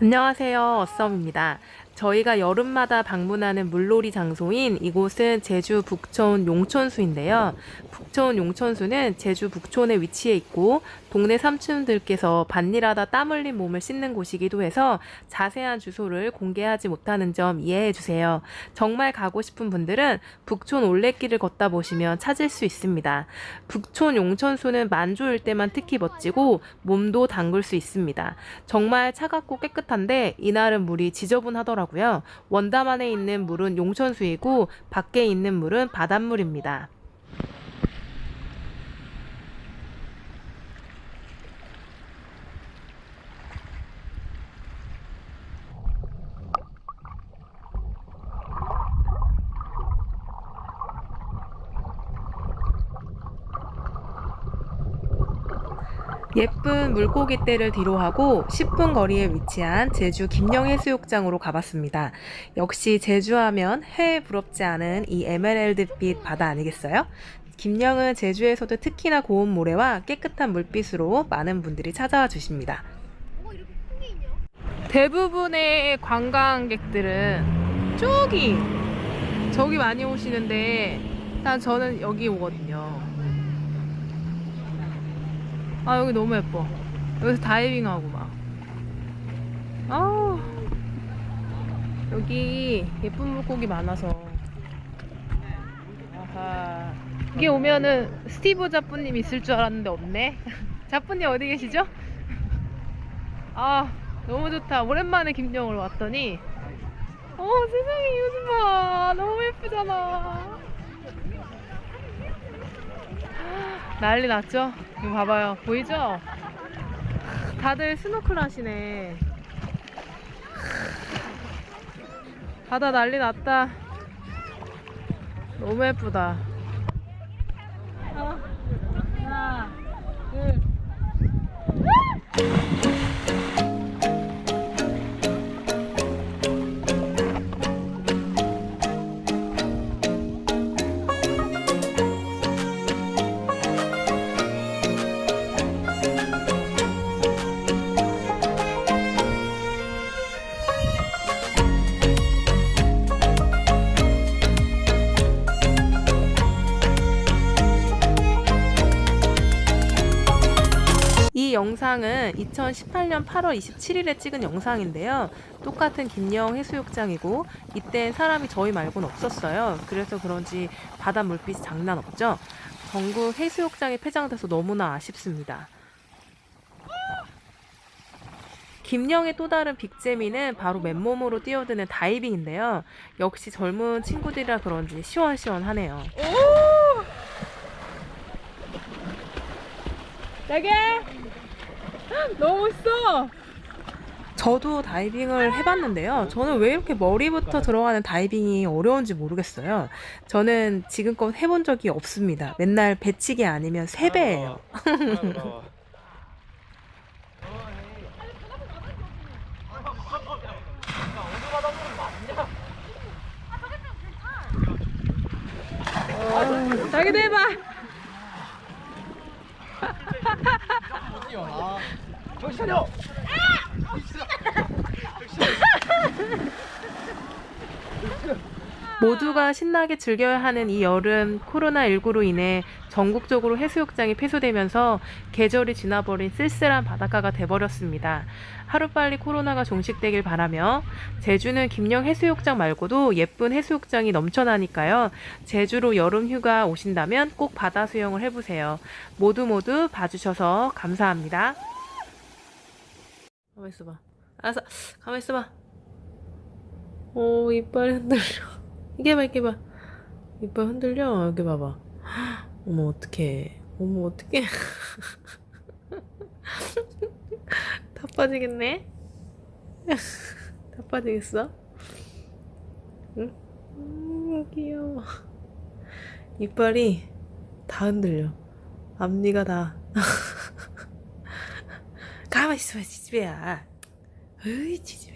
안녕하세요. 어썸입니다. 저희가 여름마다 방문하는 물놀이 장소인 이곳은 제주 북촌 용천수인데요. 북촌 용천수는 제주 북촌에 위치해 있고 동네 삼촌들께서 밭일하다 땀 흘린 몸을 씻는 곳이기도 해서 자세한 주소를 공개하지 못하는 점 이해해 주세요. 정말 가고 싶은 분들은 북촌 올레길을 걷다 보시면 찾을 수 있습니다. 북촌 용천수는 만조일 때만 특히 멋지고 몸도 담글 수 있습니다. 정말 차갑고 깨끗한데 이날은 물이 지저분하더라고요. 원담 안에 있는 물은 용천수이고 밖에 있는 물은 바닷물입니다. 예쁜 물고기 떼를 뒤로하고 10분 거리에 위치한 제주 김영해수욕장으로 가봤습니다. 역시 제주하면 해에 부럽지 않은 이 에메랄드빛 바다 아니겠어요? 김영은 제주에서도 특히나 고운 모래와 깨끗한 물빛으로 많은 분들이 찾아와 주십니다. 대부분의 관광객들은 저기 저기 많이 오시는데 일단 저는 여기 오거든요. 아 여기 너무 예뻐. 여기서 다이빙하고 막. 아, 여기 예쁜 물고기 많아서. 아하. 여기 오면은 스티브 자프님 있을 줄 알았는데 없네? 자프님 어디 계시죠? 아 너무 좋다. 오랜만에 김영으로 왔더니. 어 세상에 이거 좀봐 너무 예쁘잖아 난리 났죠? 이거 봐봐요. 보이죠? 다들 스노클 하시네. 바다 난리 났다. 너무 예쁘다. 어, 하나, 둘. 영상은 2018년 8월 27일에 찍은 영상인데요. 똑같은 김영 해수욕장이고 이땐 사람이 저희 말고는 없었어요. 그래서 그런지 바다 물빛이 장난 없죠. 전국 해수욕장이 폐장돼서 너무나 아쉽습니다. 김영의 또 다른 빅재미는 바로 맨몸으로 뛰어드는 다이빙인데요. 역시 젊은 친구들이라 그런지 시원시원하네요. 되게 너무 멋있어. 저도 다이빙을 해봤는데요. 저는 왜 이렇게 머리부터 들어가는 다이빙이 어려운지 모르겠어요. 저는 지금껏 해본 적이 없습니다. 맨날 배치기 아니면 세배예요. 자기도 해봐. 정신 차려! 모두가 신나게 즐겨야 하는 이 여름 코로나19로 인해 전국적으로 해수욕장이 폐소되면서 계절이 지나버린 쓸쓸한 바닷가가 돼버렸습니다. 하루빨리 코로나가 종식되길 바라며 제주는 김영 해수욕장 말고도 예쁜 해수욕장이 넘쳐나니까요. 제주로 여름 휴가 오신다면 꼭 바다 수영을 해보세요. 모두 모두 봐주셔서 감사합니다. 가만 있어봐. 알았어. 가만 있어봐. 오 이빨이 흔들려. 이게 봐 이게 봐. 이빨 흔들려. 여기 봐봐. 어머 어떡해. 어머 어떡해. 다 빠지겠네. 다 빠지겠어? 응? 음, 귀여워. 이빨이 다 흔들려. 앞니가 다. 가만 있어 봐, 지지배야. 으이, 지지배.